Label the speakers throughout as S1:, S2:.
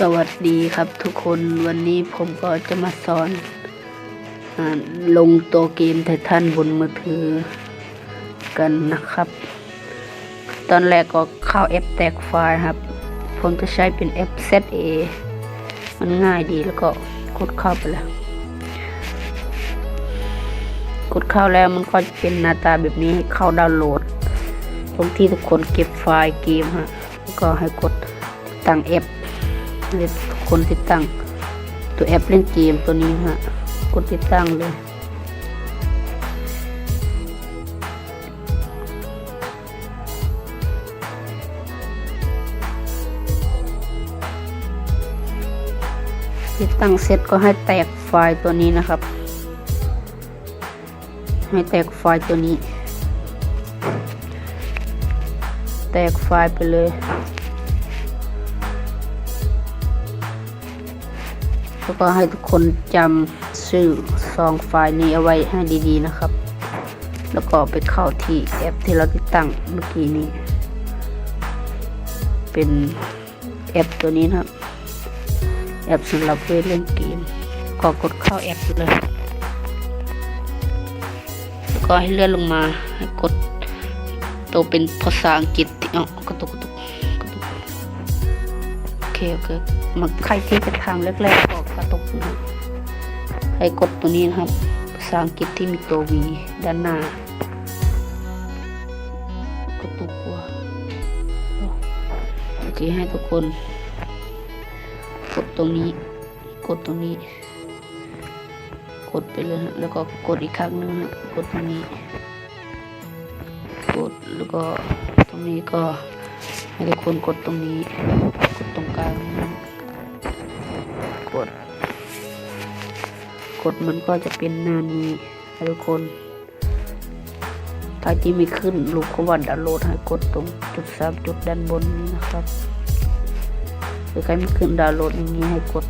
S1: สวัสดีครับทุกคนวันนี้ผมก็จะมาสอนอลงตัวเกมไททันบนมือถือกันนะครับ ตอนแรกก็เข้าแอปแตกไฟล์ครับ ผมจะใช้เป็นแอป ZA มันง่ายดีแล้วก็กดเข้าไปแล้ว กดเข้าแล้วมันก็จะเป็นหน้าตาแบบนี้ให้เข้าดาวน์โหลด ตรงที่ทุกคนเก็บไฟล์เกมฮะก็ให้กดตั้งแอป เลยทุกคนติดตั้ง ตัวแอปเล่นเกมตัวนี้ฮะกดติดตั้งเลยติดตั้งเสร็จก็ให้แตกไฟล์ตัวนี้นะครับ ให้แตกไฟล์ตัวนี้ แตกไฟล์ไปเลย แล้วก็ให้ทุกคนจำชื่อซองไฟล์นี้เอาไว้ให้ดีๆนะครับ แล้วก็ไปเข้าที่แอปที่เราติดตั้งเมื่อกี้นี้ เป็นแอปตัวนี้นะครับ แอปสำหรับเล่นเกม ก็กดเข้าแอปเลย แล้วก็ให้เลื่อนลงมาให้กดตัวเป็นภาษาอังกฤษอ๋อกระตุก โอเคโอเคมาใครที่เป็นทางแรกๆก็กระตุกนะให้กดตัวนี้นะครับภาษาอังกฤษที่มีตัว V ด้านหน้ากระตุกว่ะโอเคให้ทุกคน กดตรงนี้ กดตรงนี้ กดไปเลยฮะแล้วก็กดอีกครั้งหนึงฮะกดตรงนี้ กดแล้วก็ตรงนี้ก็ให้ทุกคนกดตรงนี้ กดกด กดมันก็จะเป็นหน้านี้ทุกคน ถ้าที่ไม่ขึ้นรูปเขาว่าดาวน์โหลดให้กดตรงจุดสามจุดด้านบนนี้นะครับหรือใครไม่ขึ้นดาวน์โหลดอย่างนี้ให้กด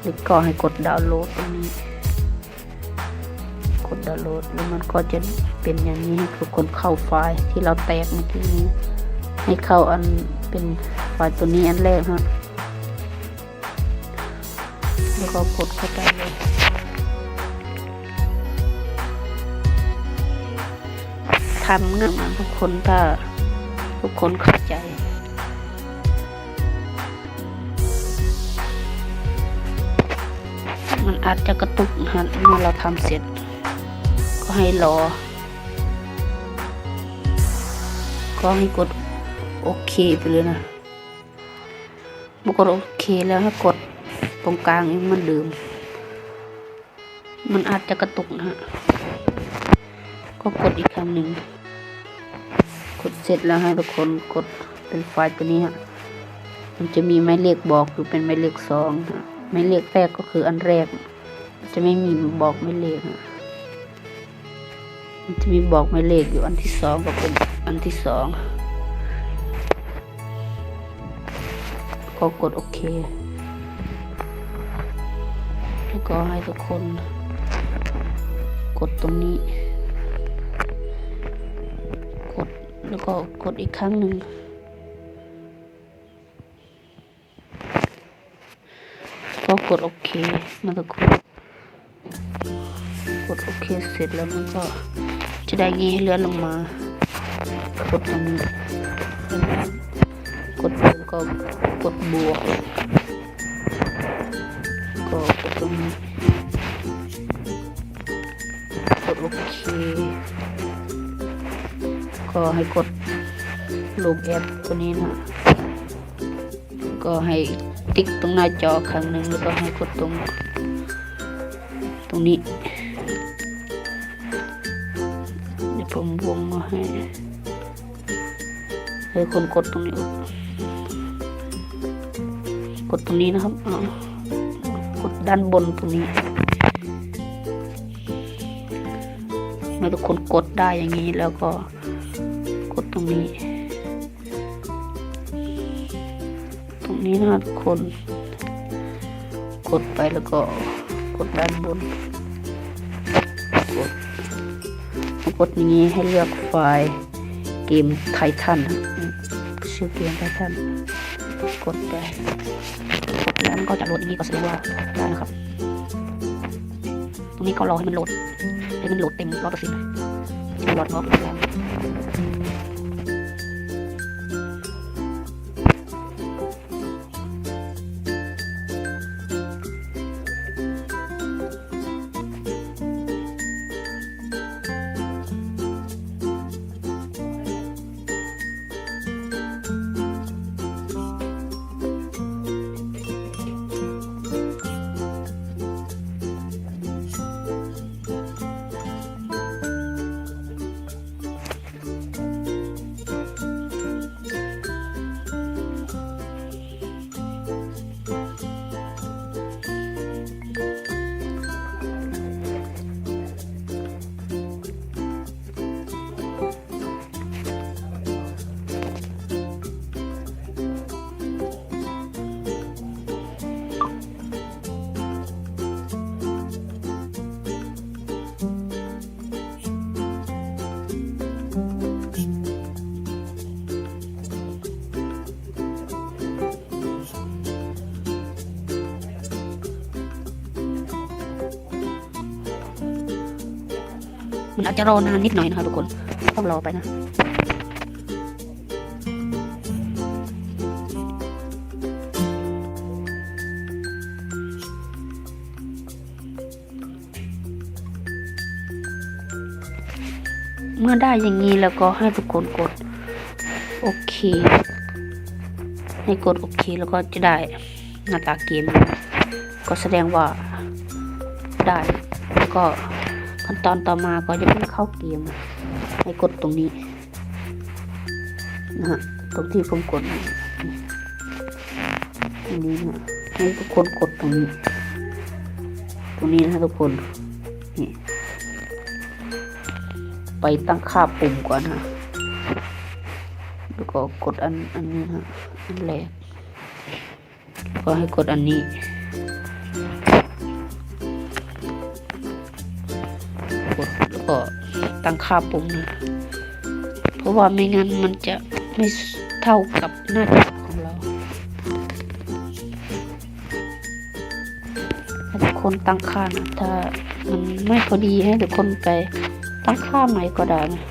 S1: หรือก็ให้กดดาวน์โหลดตรงนี้ กดดาวน์โหลดแล้วมันก็จะเป็นอย่างนี้ให้ทุกคนเข้าไฟล์ที่เราแตกเมื่อกี้นี้ให้เข้าอันเป็น ไฟล์ตัวนี้อันแรกฮะแล้วก็กดเข้าไปเลยทำเง่ายมาทุกคนถ้าทุกคนเข้าใจมันอาจจะกระตุกนะฮะเมื่อเราทำเสร็จ ก็ให้รอ ก็ให้กดโอเคไปเลยนะ เมื่อกดโอเคแล้วให้กดตรงกลางอีกเหมันเดิม มันอาจจะกระตุกนะฮะ ก็กดอีกครั้งหนึ่ง กดเสร็จแล้วให้ทุกคนกดเป็นไฟล์ตัวนี้ฮะ มันจะมีหมายเลขบอกอยู่เป็นหมายเลขสองฮะหมายเลขแรกก็คืออันแรก จะไม่มีบอกหมายเลขฮะมันจะมีบอกหมายเลขอยู่อันที่สองก็เป็นอันที่สอง ก็กดโอเค แล้วก็ให้ทุกคน กดตรงนี้ กดแล้วก็กดอีกครั้งหนึ่งก็กดโอเคนะทุกคนกดโอเคเสร็จแล้วมันก็จะได้งี้ให้เลื่อนลงมากดตรงนี้ ก็กดบวก ก็กดตรงนี้กดโอเคก็ให้กดลูกแอปตัวนี้นะก็ให้ติ๊กตรงหน้าจอครั้งหนึ่งแล้วก็ให้กดตรง ตรงนี้เดี๋ยวผมวงมาให้ให้คนกดตรงนี้ กดตรงนี้นะครับกดด้านบนตรงนี้เมื่อทุกคนกดได้อย่างนี้แล้วก็กดตรงนี้ ตรงนี้นะทุกคน กดไปแล้วก็กดด้านบนกดกดอย่างนี้ให้เลือกไฟล์เกมไททันชื่อเกมไททัน กดไปแล้วมันก็จะโหลดอย่างนี้ก็แสดงว่าได้นะครับ ตรงนี้ก็รอให้มันโหลดให้มันโหลดเต็มร้อยเปอร์เซ็นต์จะโหลดงอกแล้ว มันอาจจะรอนานนิดหน่อยนะครับทุกคน ต้องรอไปนะเมื่อได้อย่างนี้แล้วก็ให้ทุกคนกดโอเค ให้กดโอเคแล้วก็จะได้หน้าตาเกม ก็แสดงว่าได้แล้วก็ ขั้นตอนต่อมาก็จะเป็นเข้าเกม ให้กดตรงนี้นะฮะตรงที่ผมกดนี่นี้นะให้ทุกคนกดตรงนี้ ตรงนี้นะทุกคนนี่ไปตั้งค่าปุ่มก่อนนะแล้วก็กดอันอันนี้นะอันแรกก็ให้กดอันนี้ ก็ตั้งค่าปุ่มนะ เพราะว่าไม่งั้นมันจะไม่เท่ากับหน้าจอของเราให้ทุกคนตั้งค่านะถ้ามันไม่พอดีให้ทุกคนไปตั้งค่าใหม่ก็ได้นะ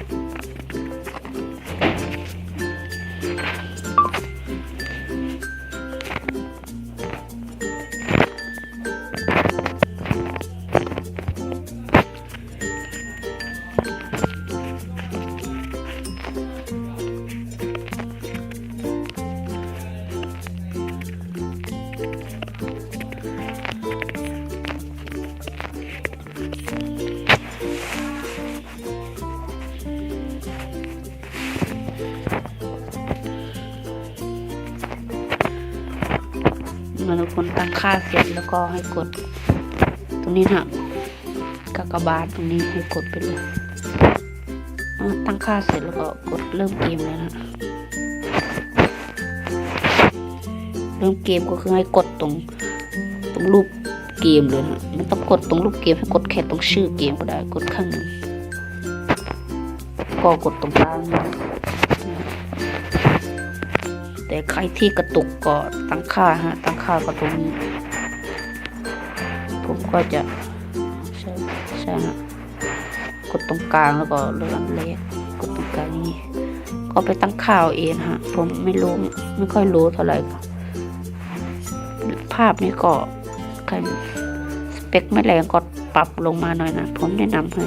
S1: เมื่อทุกคนตั้งค่าเสร็จแล้วก็ให้กด ตรงนี้นะกากบาทตรงนี้ให้กดไปเลยตั้งค่าเสร็จแล้วก็กดเริ่มเกมเลยนะเริ่มเกมก็คือให้กดตรงตรงรูปเกมเลยนะไม่ต้องกดตรงรูปเกมให้กดแค่ตรงชื่อเกมก็ได้กดข้างหนึ่งก็กดตรงกลางนะ แต่ใครที่กระตุกก็ตั้งค่าฮะตั้งค่าก็ตรงนี้ ผมก็จะใช่ใช่ฮะกดตรงกลางแล้วก็เลือกอันเล็กกดตรงกลางนี้ ก็ไปตั้งค่าเอาเองฮะผมไม่รู้ไม่ค่อยรู้เท่าไหร่ภาพนี้ก็ใครสเปคไม่แรงก็ปรับลงมาหน่อยนะ ผมแนะนำให้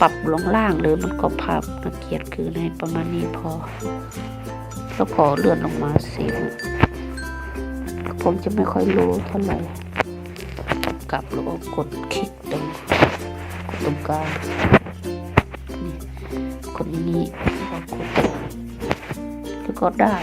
S1: ปรับลงล่างเลยมันก็ภาพน่าเกลียดคือในประมาณนี้พอ แล้วพอเลื่อนลงมาสีผมจะไม่ค่อยรู้เท่าไหร่กลับแล้วก็กดคลิกตรงกดตรงกลางนี่กดนี้แล้วก็กดแล้วก็ได้